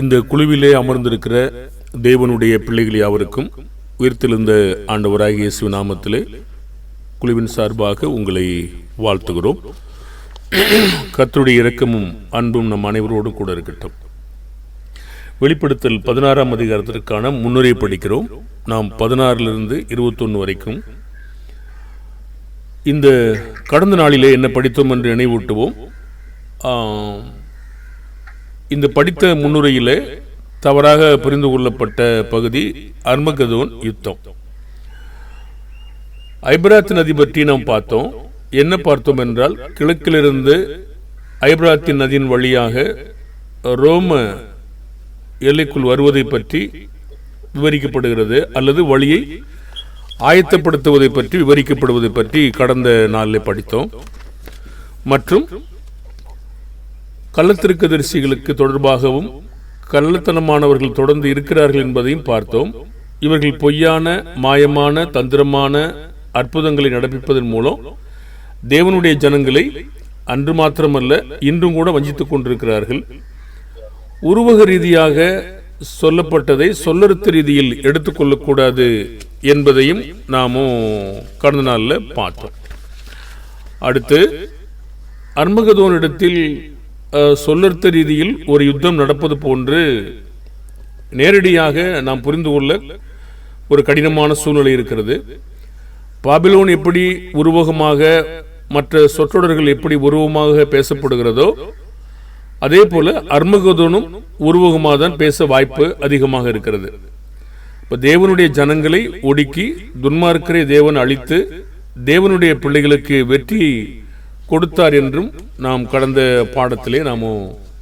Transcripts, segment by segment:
இந்த குழுவிலே அமர்ந்திருக்கிற தேவனுடைய பிள்ளைகள் யாவருக்கும் உயிர்த்தெழுந்த ஆண்டவராகிய இயேசு நாமத்திலே குழுவின் சார்பாக உங்களை வாழ்த்துகிறோம். கத்துடைய இரக்கமும் அன்பும் நம் அனைவரோடும் கூட இருக்கட்டும். வெளிப்படுத்தல் பதினாறாம் அதிகாரத்திற்கான முன்னுரை படிக்கிறோம். நாம் பதினாறிலிருந்து இருபத்தொன்று வரைக்கும். இந்த கடந்த நாளிலே என்ன படித்தோம் என்று நினைவூட்டுவோம். இந்த படித்த முன்னுரையிலே தவறாக புரிந்து கொள்ளப்பட்ட பகுதி அர்மகதோன் யுத்தம். ஐப்ராத் நதி பற்றி நாம் பார்த்தோம். என்ன பார்த்தோம் என்றால் கிழக்கிலிருந்து ஐப்ராத்தின் நதியின் வழியாக ரோம எல்லைக்குள் வருவதை பற்றி விவரிக்கப்படுகிறது அல்லது வழியை ஆயத்தப்படுத்துவதை பற்றி விவரிக்கப்படுவதை பற்றி கடந்த நாளில் படித்தோம். மற்றும் கள்ளத்திருக்கதரிசிகளுக்கு தொடர்பாகவும் கள்ளத்தனமானவர்கள் தொடர்ந்து இருக்கிறார்கள் என்பதையும் பார்த்தோம். இவர்கள் பொய்யான மாயமான தந்திரமான அற்புதங்களை நடப்பிப்பதன் மூலம் தேவனுடைய ஜனங்களை அன்று மாத்திரமல்ல இன்றும் கூட வஞ்சித்துக் கொண்டிருக்கிறார்கள். உருவக ரீதியாக சொல்லப்பட்டதை சொல்லறுத்த ரீதியில் எடுத்துக்கொள்ளக்கூடாது என்பதையும் நாமும் கடந்த நாளில் பார்த்தோம். அடுத்து அர்மகதோனிடத்தில் சொல்லர்த்த ரீதியில் ஒரு யுத்தம் நடப்பது போன்று நேரடியாக நாம் புரிந்து கொள்ள ஒரு கடினமான சூழ்நிலை இருக்கிறது. பாபிலோன் எப்படி உருவகமாக மற்ற சொற்றொடர்கள் எப்படி உருவமாக பேசப்படுகிறதோ அதே போல அர்மகதோனும் உருவகமாக தான் பேச வாய்ப்பு அதிகமாக இருக்கிறது. இப்போ தேவனுடைய ஜனங்களை ஒடுக்கி துன்மார்க்கரை தேவன் அழித்து தேவனுடைய பிள்ளைகளுக்கு வெற்றி கொடுத்தார் என்றும் நாம் கடந்த பாடத்திலே நாம்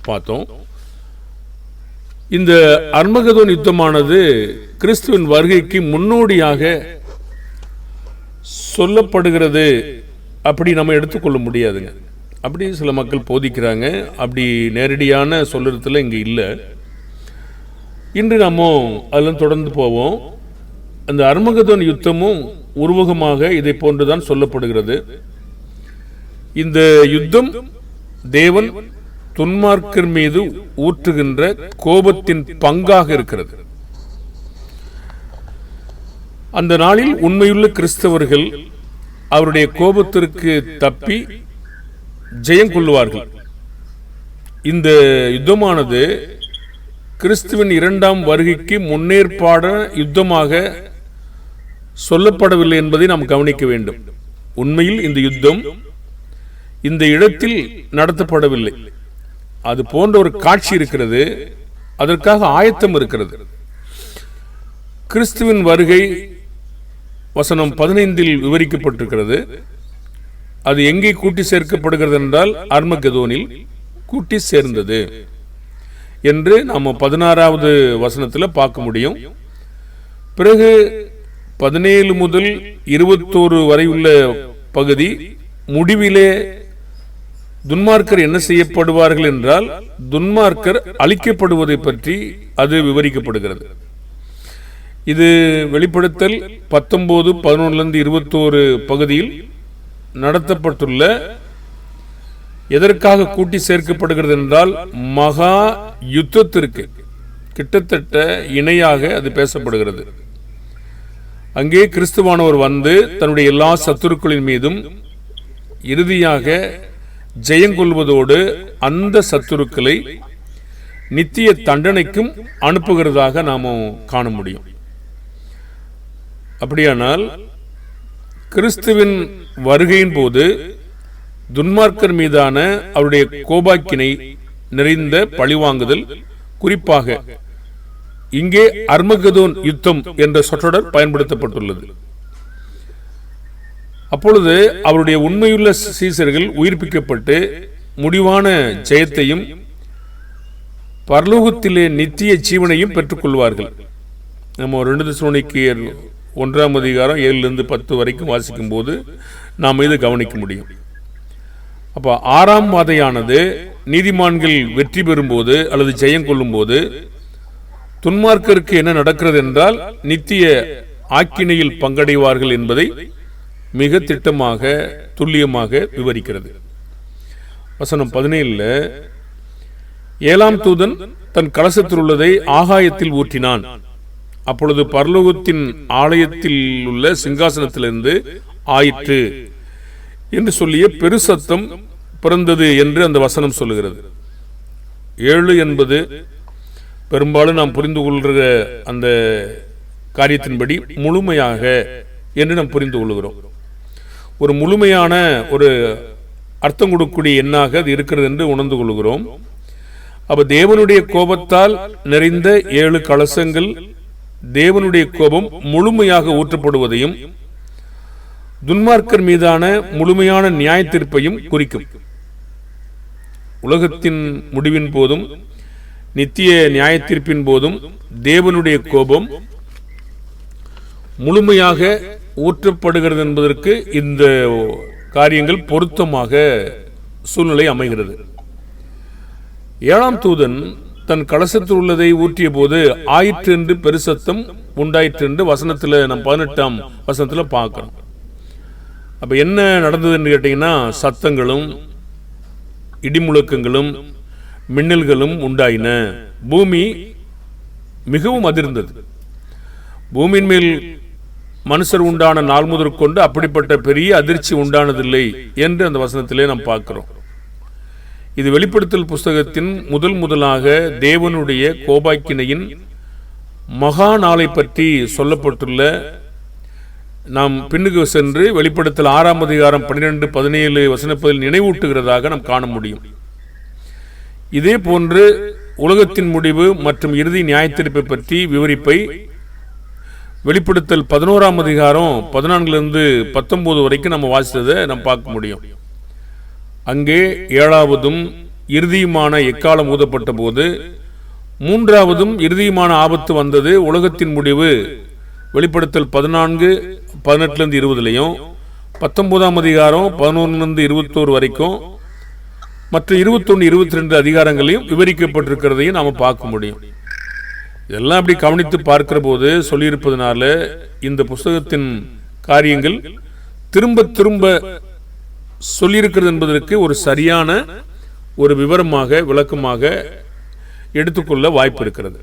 பார்த்தோம். இந்த அர்மகதோன் யுத்தமானது கிறிஸ்துவின் வருகைக்கு முன்னோடியாக சொல்லப்படுகிறது அப்படி நம்ம எடுத்துக்கொள்ள முடியாதுங்க. அப்படி சில மக்கள் போதிக்கிறாங்க. அப்படி நேரடியான சொல்லுறதுல இங்கே இல்லை. இன்று நம்ம அதில் தொடர்ந்து போவோம். அந்த அர்மகதோன் யுத்தமும் உருவகமாக இதை போன்றுதான் சொல்லப்படுகிறது. இந்த யுத்தம் தேவன் துன்மார்க்கர் மீது ஊற்றுகின்ற கோபத்தின் பங்காக இருக்கிறது. அந்த நாளில் உண்மையுள்ள கிறிஸ்தவர்கள் அவருடைய கோபத்திற்கு தப்பி ஜெயம் கொள்ளுவார்கள். இந்த யுத்தமானது கிறிஸ்துவின் இரண்டாம் வருகைக்கு முன்னேற்பாட யுத்தமாக சொல்லப்படவில்லை என்பதை நாம் கவனிக்க வேண்டும். உண்மையில் இந்த யுத்தம் இந்த இடத்தில் நடத்தப்படவில்லை. அது போன்ற ஒரு காட்சி இருக்கிறது. அதற்காக ஆயத்தம் இருக்கிறது. கிறிஸ்துவின் வருகை வசனம் பதினைந்தில் விவரிக்கப்பட்டிருக்கிறது. அது எங்கே கூட்டி சேர்க்கப்படுகிறது என்றால் அர்மகதோனில் கூட்டி சேர்ந்தது என்று நாம் பதினாறாவது வசனத்தில் பார்க்க முடியும். பிறகு பதினேழு முதல் இருபத்தோரு வரை உள்ள பகுதி முடிவிலே துன்மார்க்கர் என்ன செய்யப்படுவார்கள் என்றால் துன்மார்க்கர் அழிக்கப்படுவதை பற்றி அது விவரிக்கப்படுகிறது. இது வெளிப்படுத்தல் பத்தொன்பது பதினொன்றுலேருந்து இருபத்தோரு பகுதியில் நடத்தப்பட்டுள்ள எதற்காக கூட்டி சேர்க்கப்படுகிறது என்றால் மகா யுத்தத்திற்கு கிட்டத்தட்ட இணையாக அது பேசப்படுகிறது. அங்கே கிறிஸ்துவானவர் வந்து தன்னுடைய எல்லா சத்துருக்களின் மீதும் இறுதியாக ஜெயங்கொள்வதோடு அந்த சத்துருக்களை நித்திய தண்டனைக்கும் அனுப்புகிறதாக நாம் காண முடியும். அப்படியானால் கிறிஸ்துவின் வருகையின் போது துன்மார்க்கர் மீதான அவருடைய கோபாக்கினை நிறைந்த பழிவாங்குதல் குறிப்பாக இங்கே அர்மகதோன் யுத்தம் என்ற சொற்றொடர் பயன்படுத்தப்பட்டுள்ளது. அப்பொழுது அவருடைய உண்மையுள்ள சீசர்கள் உயிர்ப்பிக்கப்பட்டு முடிவான ஜெயத்தையும் பரலோகத்திலே நித்திய ஜீவனையும் பெற்றுக்கொள்வார்கள். நம்ம ரெண்டு சோனிக்கு ஒன்றாம் அதிகாரம் ஏழுலேருந்து பத்து வரைக்கும் வாசிக்கும் போது நாம் இது கவனிக்க முடியும். அப்போ ஆறாம் மாதையானது நீதிமான்கள் வெற்றி பெறும்போது அல்லது ஜெயம் கொள்ளும்போது துன்மார்க்கருக்கு என்ன நடக்கிறது என்றால் நித்திய ஆக்கினையில் பங்கடைவார்கள் என்பதை மிக திட்டமாக துல்லியமாக விவரிக்கிறது. வசனம் பதினேழுல ஏழாம் தூதன் தன் கலசத்தில் உள்ளதை ஆகாயத்தில் ஊற்றினான். அப்பொழுது பரலோகத்தின் ஆலயத்தில் உள்ள சிங்காசனத்திலிருந்து ஆயிற்று என்று சொல்லிய பெருசத்தம் பிறந்தது என்று அந்த வசனம் சொல்லுகிறது. ஏழு என்பது பெரும்பாலும் நாம் புரிந்து கொள்கிற அந்த காரியத்தின்படி முழுமையாக என்று நாம் புரிந்து கொள்கிறோம். ஒரு முழுமையான ஒரு அர்த்தம் கொடுக்கக்கூடிய எண்ணாக அது இருக்கிறது என்று உணர்ந்து கொள்கிறோம். அப்போ தேவனுடைய கோபத்தால் நிறைந்த ஏழு கலசங்கள் தேவனுடைய கோபம் முழுமையாக ஊற்றப்படுவதையும் துன்மார்க்கர் மீதான முழுமையான நியாய தீர்ப்பையும் குறிக்கும். உலகத்தின் முடிவின் போதும் நித்திய நியாய தீர்ப்பின் போதும் தேவனுடைய கோபம் முழுமையாக ஊற்றப்படுகிறது என்பதற்கு இந்த காரியங்கள் பொருத்தமாக சூழ்நிலை அமைகிறது. ஏழாம் தூதன் தன் கலசத்தில் உள்ளதை ஊற்றிய போது ஆயிற்று என்று பெருசத்தம் உண்டாயிற்று என்று வசனத்தில் நம்ம பதினெட்டாம் வசனத்தில் பார்க்குறோம். அப்போ என்ன நடந்ததுன்னு கேட்டீங்கன்னா சத்தங்களும் இடிமுழக்கங்களும் மின்னல்களும் உண்டாயின. பூமி மிகவும் அதிர்ந்தது. பூமியின் மேல் மனுஷர் உண்டான நாள் முதற் கொண்டு அப்படிப்பட்ட பெரிய அதிர்ச்சி உண்டானதில்லை என்று அந்த வசனத்திலே நாம் பார்க்கிறோம். இது வெளிப்படுத்தல் புஸ்தகத்தின் முதல் முதலாக தேவனுடைய கோபாக்கினையின் மகா நாளை பற்றி சொல்லப்பட்டுள்ள நாம் பின்னுக்கு சென்று வெளிப்படுத்தல் ஆறாம் அதிகாரம் பன்னிரெண்டு பதினேழு வசனப்பதில் நினைவூட்டுகிறதாக நாம் காண முடியும். இதே போன்று உலகத்தின் முடிவு மற்றும் இறுதி நியாயத்தீர்ப்பை பற்றி விவரிப்பை வெளிப்படுத்தல் பதினோராம் அதிகாரம் பதினான்கிலிருந்து பத்தொன்பது வரைக்கும் நம்ம வாசித்ததை நம்ம பார்க்க முடியும். அங்கே ஏழாவதும் இறுதியுமான எக்காலம் ஊதப்பட்ட போது மூன்றாவதும் இறுதியுமான ஆபத்து வந்தது. உலகத்தின் முடிவு வெளிப்படுத்தல் பதினான்கு பதினெட்டுலேருந்து இருபதுலையும் பத்தொம்போதாம் அதிகாரம் பதினொன்றுலேருந்து இருபத்தோரு வரைக்கும் மற்ற இருபத்தொன்று இருபத்தி ரெண்டு அதிகாரங்களையும் விவரிக்கப்பட்டிருக்கிறதையும் நாம் பார்க்க முடியும். இதெல்லாம் அப்படி கவனித்து பார்க்கிற போது சொல்லியிருப்பதனால இந்த புஸ்தகத்தின் காரியங்கள் திரும்ப திரும்ப சொல்லியிருக்கிறது என்பதற்கு ஒரு சரியான ஒரு விவரமாக விளக்கமாக எடுத்துக்கொள்ள வாய்ப்பு இருக்கிறது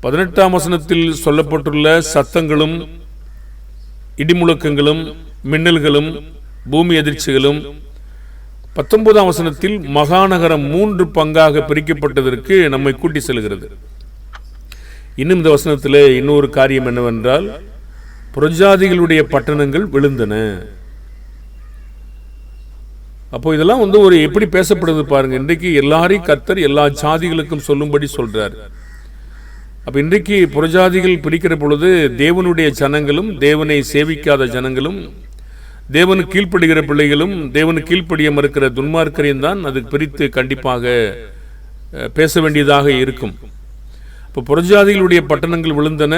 பதினெட்டாம் வசனத்தில் சொல்லப்பட்டுள்ள சத்தங்களும் இடிமுழக்கங்களும் மின்னல்களும் பூமி அதிர்ச்சிகளும் பத்தொன்பதாம் வசனத்தில் மகாநகரம் மூன்று பங்காக பிரிக்கப்பட்டதற்கு நம்மை கூட்டி செல்கிறது. இன்னும் இந்த வசனத்தில் இன்னொரு காரியம் என்னவென்றால் புரஜாதிகளுடைய பட்டணங்கள் விழுந்தன. அப்போ இதெல்லாம் வந்து ஒரு எப்படி பேசப்படுது பாருங்க. இன்றைக்கு எல்லாரையும் கர்த்தர் எல்லா ஜாதிகளுக்கும் சொல்லும்படி சொல்றார். அப்போ இன்றைக்கு புறஜாதிகள் பிடிக்கிற பொழுது தேவனுடைய ஜனங்களும் தேவனை சேவிக்காத ஜனங்களும் தேவனு கீழ்ப்படுகிற பிள்ளைகளும் தேவனு கீழ்ப்படிய மறுக்கிற துன்மார்க்கரையும் தான் அது பிரித்து கண்டிப்பாக பேச வேண்டியதாக இருக்கும். இப்போ புறஜாதிகளுடைய பட்டணங்கள் விழுந்தன.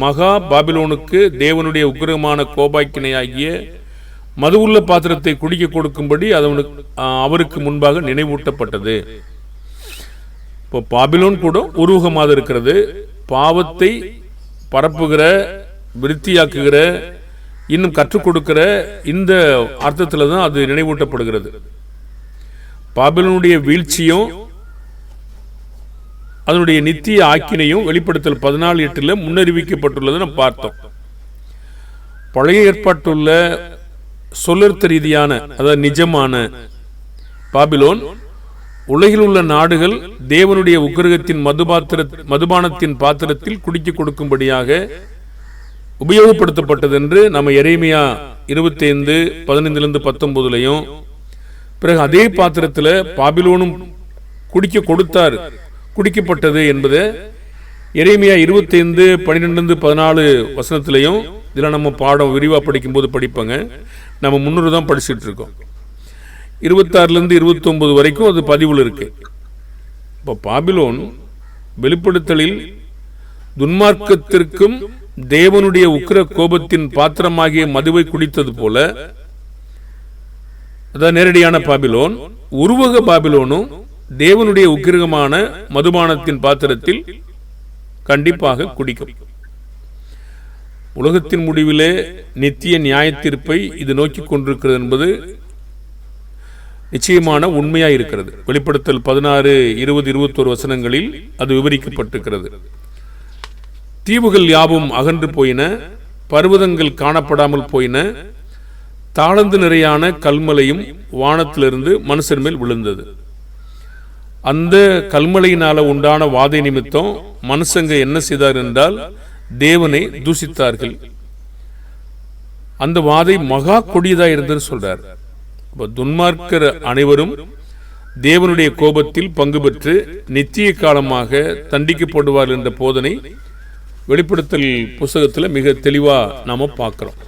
மகா பாபிலோனுக்கு தேவனுடைய உக்கிரமான கோபாக்கினையாகிய உள்ள பாத்திரத்தை குடிக்க கொடுக்கும்படி அது அவருக்கு முன்பாக நினைவூட்டப்பட்டது. இப்போ பாபிலோன் கூட உருவகமாக இருக்கிறது. பாவத்தை பரப்புகிற விருத்தியாக்குகிற இன்னும் கற்றுக் கொடுக்கிற இந்த அர்த்தத்தில் தான் அது நினைவூட்டப்படுகிறது. பாபிலோனுடைய வீழ்ச்சியும் அதனுடைய நித்திய ஆக்கினையும் வெளிப்படுத்தல் பதினாலு எட்டில் முன்னறிவிக்கப்பட்டுள்ளதை நம்ம பார்த்தோம். பழைய ஏற்பாட்டுள்ள சொல்லர்த்த ரீதியான அதாவது நிஜமான பாபிலோன் உலகில் உள்ள நாடுகள் தேவனுடைய உக்கிரகத்தின் மதுபாத்திர மதுபானத்தின் பாத்திரத்தில் குடிக்க கொடுக்கும்படியாக உபயோகப்படுத்தப்பட்டது என்று நம்ம எரேமியா இருபத்தைந்து பதினைந்துலேருந்து பத்தொன்பதுலையும் பிறகு அதே பாத்திரத்தில் பாபிலோனும் குடிக்க கொடுத்தார். குடிக்கப்பட்டது என்பதை எரேமியா இருபத்தைந்து பன்னிரெண்டு பதினாலு வசனத்திலையும் இதில் நம்ம பாடம் விரிவாக படிக்கும்போது படிப்போங்க. நம்ம முன்னூறு தான் படிச்சுட்டு இருக்கோம். இருபத்தாறுலேருந்து இருபத்தொன்பது வரைக்கும் அது பதிவில் இருக்கு. இப்போ பாபிலோன் வெளிப்படுத்தலில் துன்மார்க்கத்திற்கும் தேவனுடைய உக்கிர கோபத்தின் பாத்திரமாகிய மதுவை குடித்தது போல அதான் நேரடியான பாபிலோன் உருவக பாபிலோனும் தேவனுடைய உக்கிரகமான மதுபானத்தின் பாத்திரத்தில் கண்டிப்பாக குடிக்கும். உலகத்தின் முடிவிலே நித்திய நியாயத்தீர்ப்பை இது நோக்கி கொண்டிருக்கிறது என்பது நிச்சயமான உண்மையாக இருக்கிறது வெளிப்படுத்தல் பதினாறு இருபது இருபத்தோரு வசனங்களில் அது விவரிக்கப்பட்டிருக்கிறது. தீவுகள் யாவும் அகன்று போயின பர்வதங்கள் காணப்படாமல் போயின தாளந்து நிறையான கல்மலையும் வானத்திலிருந்து மனுஷன் மேல் விழுந்தது. அந்த கல்மலையினால உண்டான வாதை நிமித்தம் மனுஷங்க என்ன செய்தார் என்றால் தேவனை தூசித்தார்கள் அந்த வாதை மகா கொடியதா இருந்ததுன்னு சொல்றார். துன்மார்க்கர் அனைவரும் தேவனுடைய கோபத்தில் பங்கு பெற்று நித்திய காலமாக தண்டிக்கப்படுவார் என்ற போதனை வெளிப்படுத்தல் புஸ்தகத்தில் மிக தெளிவாக நாம் பார்க்குறோம்.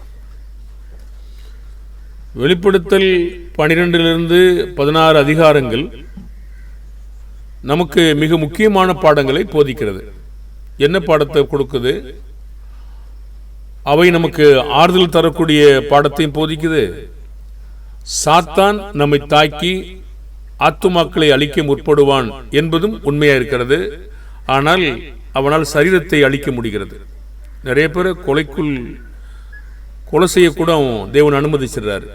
வெளிப்படுத்தல் பனிரெண்டிலிருந்து பதினாறு அதிகாரங்கள் நமக்கு மிக முக்கியமான பாடங்களை போதிக்கிறது. என்ன பாடத்தை கொடுக்குது? அவை நமக்கு ஆறுதல் தரக்கூடிய பாடத்தையும் போதிக்குது. சாத்தான் நம்மை தாக்கி ஆத்துமாக்களை அழிக்க முற்படுவான் என்பதும் உண்மையா இருக்கிறது. ஆனால் அவனால் சரீரத்தை அழிக்க முடிகிறது. நிறைய பேர் கொலைக்குள் கொலை செய்யக்கூட அவன் தேவன் அனுமதிச்சிடுறாரு.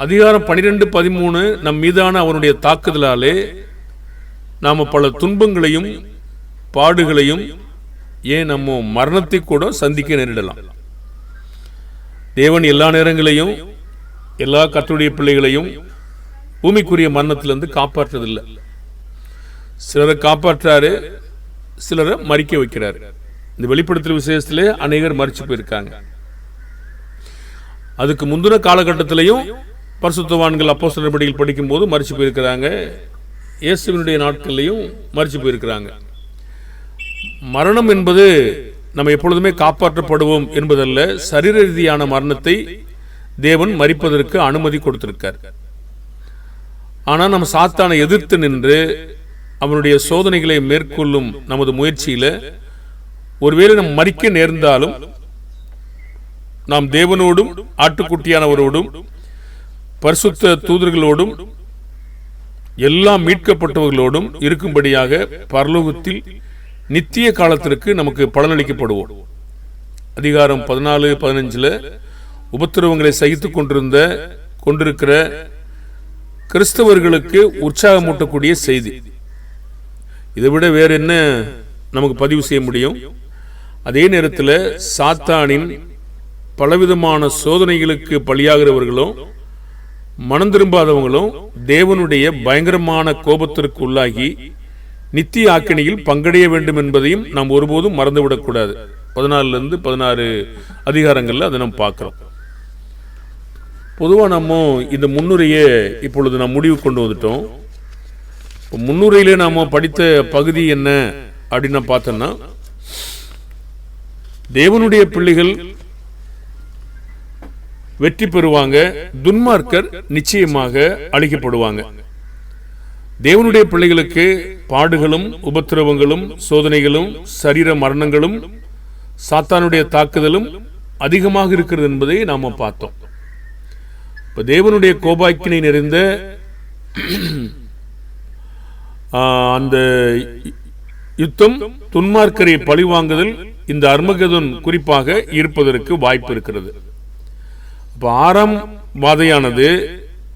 அதிகாரம் பனிரெண்டு பதிமூணு நம் மீதான அவனுடைய தாக்குதலாலே நாம பல துன்பங்களையும் பாடுகளையும் ஏன் நம்ம மரணத்தை கூட சந்திக்க நேரிடலாம். தேவன் எல்லா நேரங்களையும் எல்லா கத்துடைய பிள்ளைகளையும் பூமிக்குரிய மரணத்திலிருந்து காப்பாற்றுறதில்லை சிலரை காப்பாற்றாரு சிலரை மறிக்க வைக்கிறாரு. இந்த வெளிப்படுத்தல் விசேஷத்திலே அநேகர் மறிச்சு போயிருக்காங்க. அதுக்கு முந்தின காலகட்டத்திலையும் பரிசுத்தவான்கள் அப்போ நடவடிக்கைகள் படிக்கும்போது மறிச்சு போயிருக்கிறாங்க. இயேசுவினுடைய நாட்கள்லையும் மறிச்சு போயிருக்கிறாங்க. மரணம் என்பது நம்ம எப்பொழுதுமே காப்பாற்றப்படுவோம் என்பதல்ல சரீர ரீதியான மரணத்தை தேவன் மறிப்பதற்கு அனுமதி கொடுத்திருக்கார். ஆனால் நம்ம சாத்தானை எதிர்த்து நின்று அவனுடைய சோதனைகளை மேற்கொள்ளும் நமது முயற்சியில் ஒருவேளை நம் மறிக்க நேர்ந்தாலும் நாம் தேவனோடும் ஆட்டுக்குட்டியானவரோடும் பரிசுத்த தூதர்களோடும் எல்லாம் மீட்கப்பட்டவர்களோடும் இருக்கும்படியாக பரலோகத்தில் நித்திய காலத்திற்கு நமக்கு பலனளிக்கப்படுவோம். அதிகாரம் பதினாலு பதினஞ்சில் உபத்திரவங்களை சகித்து கொண்டிருந்த கொண்டிருக்கிற கிறிஸ்தவர்களுக்கு உற்சாகமூட்டக்கூடிய செய்தி. இதை விட வேற என்ன நமக்கு பதிவு செய்ய முடியும்? அதே நேரத்தில் சாத்தானின் பலவிதமான சோதனைகளுக்கு பலியாகிறவர்களும் மனம் திரும்பாதவங்களும் தேவனுடைய பயங்கரமான கோபத்திற்கு உள்ளாகி நித்திய ஆக்கினியில் பங்கடைய வேண்டும் என்பதையும் நாம் ஒருபோதும் மறந்துவிடக்கூடாது. பதினாலுல இருந்து பதினாறு அதிகாரங்களில் அதை நம்ம பார்க்குறோம். பொதுவாக நம்ம இந்த முன்னுரையை இப்பொழுது நாம் முடிவு கொண்டு வந்துட்டோம். இப்போ முன்னுரையிலே நாம் படித்த பகுதி என்ன அப்படின்னு நான் பார்த்தோம்னா தேவனுடைய பிள்ளைகள் வெற்றி பெறுவாங்க. துன்மார்க்கர் நிச்சயமாக அழிக்கப்படுவாங்க. தேவனுடைய பிள்ளைகளுக்கு பாடுகளும் உபத்திரவங்களும் சோதனைகளும் சரீர மரணங்களும் சாத்தானுடைய தாக்குதலும் அதிகமாக இருக்கிறது என்பதை நாம பார்த்தோம். இப்போ தேவனுடைய கோபாக்கினை நிறைந்த அந்த யுத்தம் துன்மார்க்கரை பழிவாங்குதல் இந்த அர்மகதன் குறிப்பாக இருப்பதற்கு வாய்ப்பு இருக்கிறது. இப்போ ஆறாம் வாதையானது.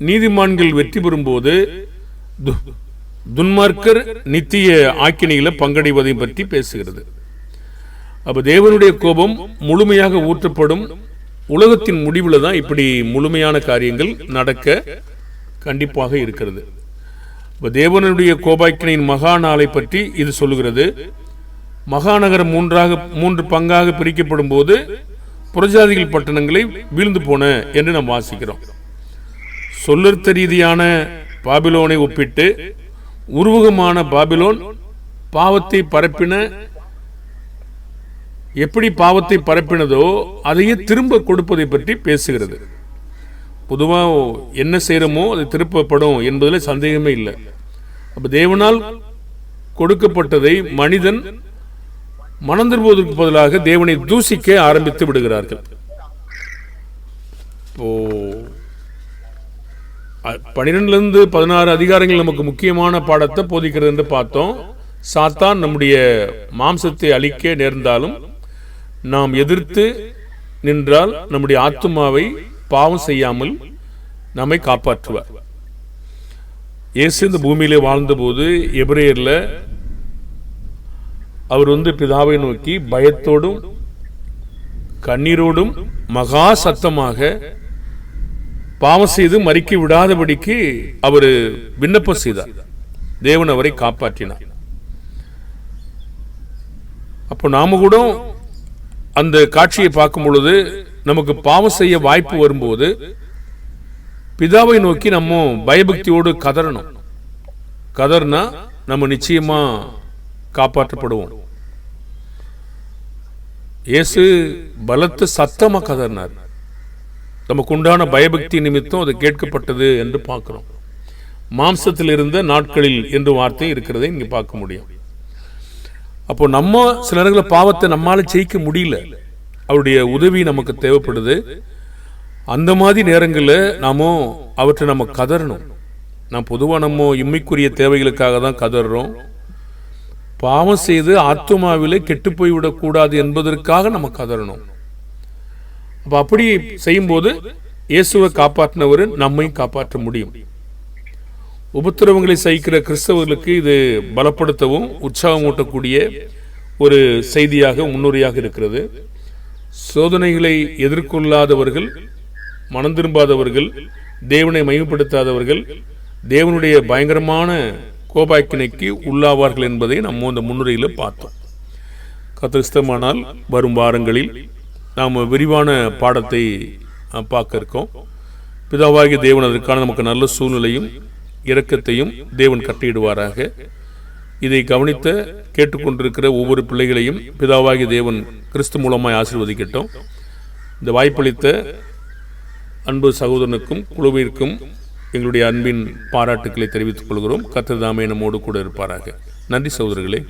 நீதிமான்கள் வெற்றி பெறும்போது து- துன்மார்க்கர் நித்திய ஆக்கினையில பங்கடைவதை பற்றி பேசுகிறது. அப்ப தேவனுடைய கோபம் முழுமையாக ஊற்றப்படும் உலகத்தின் முடிவில் தான் இப்படி முழுமையான காரியங்கள் நடக்க கண்டிப்பாக இருக்கிறது. இப்போ தேவனுடைய கோபாக்கினையின் மகா நாளை பற்றி இது சொல்லுகிறது. மகாநகரம் மூன்றாக மூன்று பங்காக பிரிக்கப்படும் போது புறஜாதிகள் பட்டணங்களை வீழ்ந்து போன என்று நாம் வாசிக்கிறோம். சொல்லர்த்த ரீதியான பாபிலோனை ஒப்பிட்டு உருவகமான பாபிலோன் பாவத்தை பரப்பின எப்படி பாவத்தை பரப்பினதோ அதையே திரும்ப கொடுப்பதை பற்றி பேசுகிறது. பொதுவா என்ன செய்யறோமோ அது திருப்பப்படும் என்பதில் சந்தேகமே இல்லை. அப்போ தேவனால் கொடுக்கப்பட்டதை மனிதன் மனம் பதிலாக தேவனை தூசிக்க ஆரம்பித்து விடுகிறார்கள். இப்போ அ- பதினாறு அதிகாரங்கள் நமக்கு முக்கியமான பாடத்தை போதிக்கிறது என்று பார்த்தோம். சாத்தான் நம்முடைய மாம்சத்தை அழிக்க நேர்ந்தாலும் நாம் எதிர்த்து நின்றால் நம்முடைய ஆத்துமாவை பாவம் செய்யாமல் நம்மை காப்பாற்றுவார். இயேசு இந்த பூமியிலே வாழ்ந்தபோது எபிரேயரில் அவர் வந்து பிதாவை நோக்கி பயத்தோடும் கண்ணீரோடும் மகா சத்தமாக பாவம் செய்து மறிக்க விடாதபடிக்கு அவர் விண்ணப்பம் செய்தார். தேவன் அவரை காப்பாற்றினார். அப்போ நாம கூட அந்த காட்சியை பார்க்கும் பொழுது நமக்கு பாவம் செய்ய வாய்ப்பு வரும்போது பிதாவை நோக்கி நம்ம பயபக்தியோடு கதறணும். கதர்னா நம்ம நிச்சயமா காப்பாற்றப்படுவோம். இயேசு பலத்த சத்தமா கதறினார். நமக்கு உண்டான பயபக்தி நிமித்தம் அது கேட்கப்பட்டது என்று பார்க்கிறோம். மாம்சத்தில் இருந்த நாட்களில் என்று வார்த்தை இருக்கிறதை இங்க பார்க்க முடியும். அப்போ நம்ம சில நேரங்களில் பாவத்தை நம்மால் ஜெயிக்க முடியல. அவருடைய உதவி நமக்கு தேவைப்படுது. அந்த மாதிரி நேரங்களில் நாம அவற்றை நம்ம கதறணும். நான் பொதுவாக நம்ம இம்மைக்குரிய தேவைகளுக்காக தான் கதறோம் பாவம் செய்து ஆத்மாவிலே கெட்டு போய்விடக்கூடாது என்பதற்காக நம்ம கதறணும். அப்ப அப்படி செய்யும்போது இயேசுவை காப்பாற்றினவர் நம்மையும் காப்பாற்ற முடியும். உபத்திரவங்களை சகிக்கிற கிறிஸ்தவர்களுக்கு இது பலப்படுத்தவும் உற்சாகமூட்டக்கூடிய ஒரு செய்தியாக முன்னுரையாக இருக்கிறது. சோதனைகளை எதிர்கொள்ளாதவர்கள் மனம் திரும்பாதவர்கள் தேவனை மயப்படுத்தாதவர்கள் தேவனுடைய பயங்கரமான கோபாக்கினைக்கு உள்ளாவார்கள் என்பதை நம்ம அந்த முன்னுரையில் பார்த்தோம். கத்திரிஸ்தமானால் வரும் வாரங்களில் நாம் விரிவான பாடத்தை பார்க்க இருக்கோம். பிதாவாகிய தேவன் அதற்கான நமக்கு நல்ல சூழ்நிலையும் இரக்கத்தையும் தேவன் கட்டியிடுவாராக இதை கவனித்த கேட்டுக்கொண்டிருக்கிற ஒவ்வொரு பிள்ளைகளையும் பிதாவாகிய தேவன் கிறிஸ்து மூலமாய் ஆசிர்வதிக்கட்டும். இந்த வாய்ப்பளித்த அன்பு சகோதரனுக்கும் குழுவிற்கும் எங்களுடைய அன்பின் பாராட்டுக்களை தெரிவித்துக் கொள்கிறோம். கர்த்தர் நம்மோடு கூட இருப்பாராக. நன்றி சகோதரர்களே.